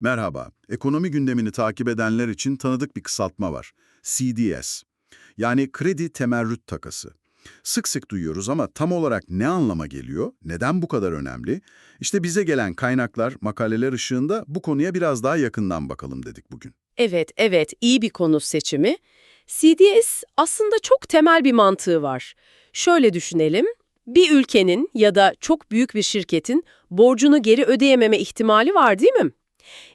Merhaba. Ekonomi gündemini takip edenler için tanıdık bir kısaltma var. CDS. Yani kredi temerrüt takası. Sık sık duyuyoruz ama tam olarak ne anlama geliyor? Neden bu kadar önemli? İşte bize gelen kaynaklar, makaleler ışığında bu konuya biraz daha yakından bakalım dedik bugün. Evet, evet, iyi bir konu seçimi. CDS aslında çok temel bir mantığı var. Şöyle düşünelim, bir ülkenin ya da çok büyük bir şirketin borcunu geri ödeyememe ihtimali var değil mi?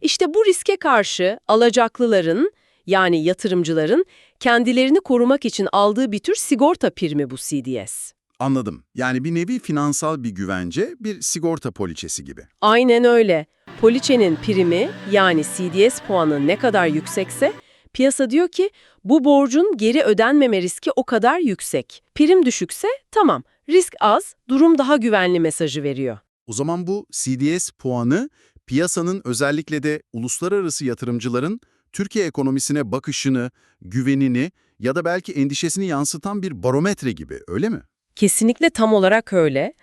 İşte bu riske karşı alacaklıların yani yatırımcıların kendilerini korumak için aldığı bir tür sigorta primi bu CDS. Anladım. Yani bir nevi finansal bir güvence, bir sigorta poliçesi gibi. Aynen öyle. Poliçenin primi yani CDS puanı ne kadar yüksekse piyasa diyor ki bu borcun geri ödenmeme riski o kadar yüksek. Prim düşükse tamam risk az durum daha güvenli mesajı veriyor. O zaman bu CDS puanı piyasanın özellikle de uluslararası yatırımcıların Türkiye ekonomisine bakışını, güvenini ya da belki endişesini yansıtan bir barometre gibi öyle mi? Kesinlikle tam olarak öyle.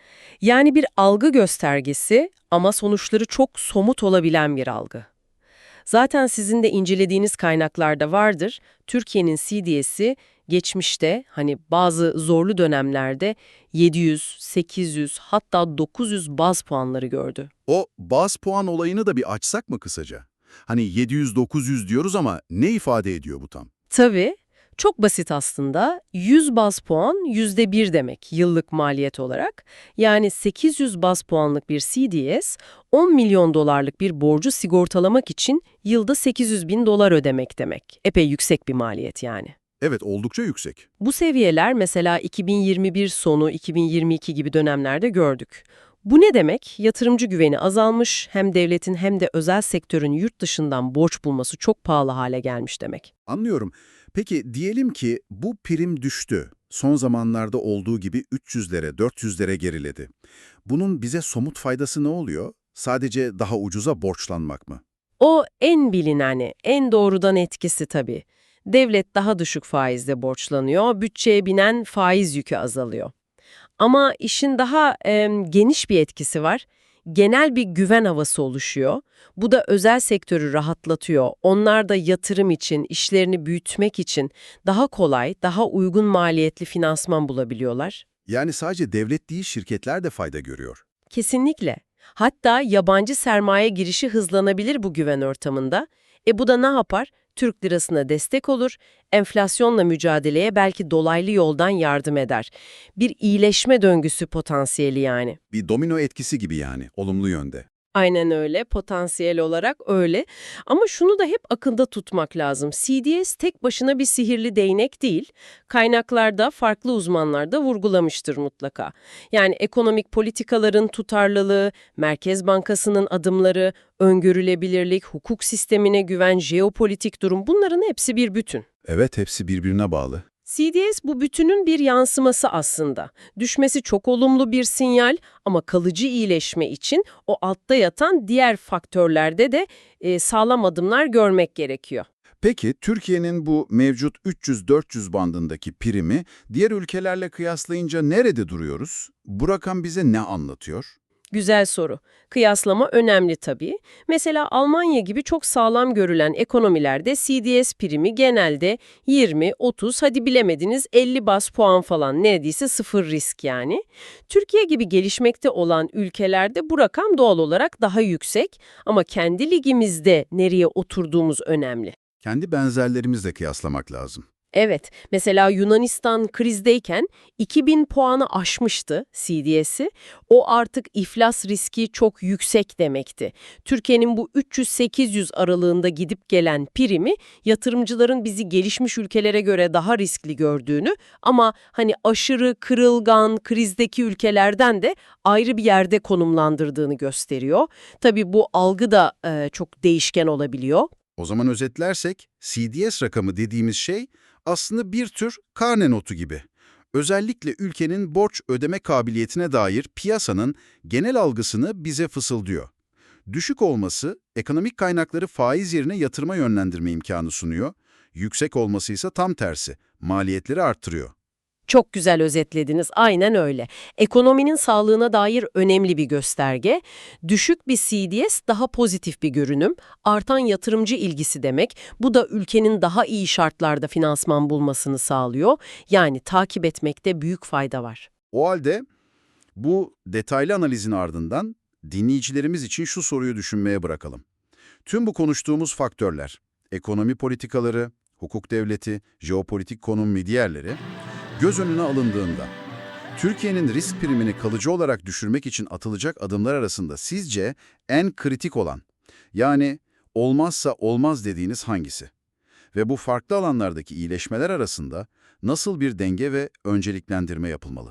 Yani bir algı göstergesi ama sonuçları çok somut olabilen bir algı. Zaten sizin de incelediğiniz kaynaklarda vardır. Türkiye'nin CDS'i geçmişte hani bazı zorlu dönemlerde 700, 800 hatta 900 baz puanları gördü. O baz puan olayını da bir açsak mı kısaca? Hani 700-900 diyoruz ama ne ifade ediyor bu tam? Tabii çok basit aslında 100 baz puan %1 demek yıllık maliyet olarak. Yani 800 baz puanlık bir CDS 10 milyon dolarlık bir borcu sigortalamak için yılda 800 bin dolar ödemek demek. Epey yüksek bir maliyet yani. Evet oldukça yüksek. Bu seviyeler mesela 2021 sonu 2022 gibi dönemlerde gördük. Bu ne demek? Yatırımcı güveni azalmış, hem devletin hem de özel sektörün yurt dışından borç bulması çok pahalı hale gelmiş demek. Anlıyorum. Peki diyelim ki bu prim düştü. Son zamanlarda olduğu gibi 300'lere, 400'lere geriledi. Bunun bize somut faydası ne oluyor? Sadece daha ucuza borçlanmak mı? O en bilineni, en doğrudan etkisi tabii. Devlet daha düşük faizle borçlanıyor, bütçeye binen faiz yükü azalıyor. Ama işin daha e, geniş bir etkisi var. Genel bir güven havası oluşuyor. Bu da özel sektörü rahatlatıyor. Onlar da yatırım için, işlerini büyütmek için daha kolay, daha uygun maliyetli finansman bulabiliyorlar. Yani sadece devlet değil şirketler de fayda görüyor. Kesinlikle. Hatta yabancı sermaye girişi hızlanabilir bu güven ortamında. E bu da ne yapar? Türk lirasına destek olur, enflasyonla mücadeleye belki dolaylı yoldan yardım eder. Bir iyileşme döngüsü potansiyeli yani. Bir domino etkisi gibi yani, olumlu yönde. Aynen öyle, potansiyel olarak öyle. Ama şunu da hep akılda tutmak lazım. CDS tek başına bir sihirli değnek değil. Kaynaklarda farklı uzmanlar da vurgulamıştır mutlaka. Yani ekonomik politikaların tutarlılığı, Merkez Bankası'nın adımları, öngörülebilirlik, hukuk sistemine güven, jeopolitik durum bunların hepsi bir bütün. Evet, hepsi birbirine bağlı. CDS bu bütünün bir yansıması aslında. Düşmesi çok olumlu bir sinyal ama kalıcı iyileşme için o altta yatan diğer faktörlerde de e, sağlam adımlar görmek gerekiyor. Peki Türkiye'nin bu mevcut 300-400 bandındaki primi diğer ülkelerle kıyaslayınca nerede duruyoruz? Bu rakam bize ne anlatıyor? Güzel soru. Kıyaslama önemli tabii. Mesela Almanya gibi çok sağlam görülen ekonomilerde CDS primi genelde 20, 30 hadi bilemediniz 50 bas puan falan neredeyse sıfır risk yani. Türkiye gibi gelişmekte olan ülkelerde bu rakam doğal olarak daha yüksek ama kendi ligimizde nereye oturduğumuz önemli. Kendi benzerlerimizle kıyaslamak lazım. Evet, mesela Yunanistan krizdeyken 2000 puanı aşmıştı CDS'i. O artık iflas riski çok yüksek demekti. Türkiye'nin bu 300-800 aralığında gidip gelen primi yatırımcıların bizi gelişmiş ülkelere göre daha riskli gördüğünü ama hani aşırı kırılgan krizdeki ülkelerden de ayrı bir yerde konumlandırdığını gösteriyor. Tabii bu algı da e, çok değişken olabiliyor. O zaman özetlersek, CDS rakamı dediğimiz şey aslında bir tür karne notu gibi. Özellikle ülkenin borç ödeme kabiliyetine dair piyasanın genel algısını bize fısıldıyor. Düşük olması, ekonomik kaynakları faiz yerine yatırıma yönlendirme imkanı sunuyor. Yüksek olması ise tam tersi, maliyetleri arttırıyor. Çok güzel özetlediniz. Aynen öyle. Ekonominin sağlığına dair önemli bir gösterge. Düşük bir CDS daha pozitif bir görünüm. Artan yatırımcı ilgisi demek. Bu da ülkenin daha iyi şartlarda finansman bulmasını sağlıyor. Yani takip etmekte büyük fayda var. O halde bu detaylı analizin ardından dinleyicilerimiz için şu soruyu düşünmeye bırakalım. Tüm bu konuştuğumuz faktörler, ekonomi politikaları, hukuk devleti, jeopolitik konum ve diğerleri göz önüne alındığında Türkiye'nin risk primini kalıcı olarak düşürmek için atılacak adımlar arasında sizce en kritik olan, yani olmazsa olmaz dediğiniz hangisi? Ve bu farklı alanlardaki iyileşmeler arasında nasıl bir denge ve önceliklendirme yapılmalı?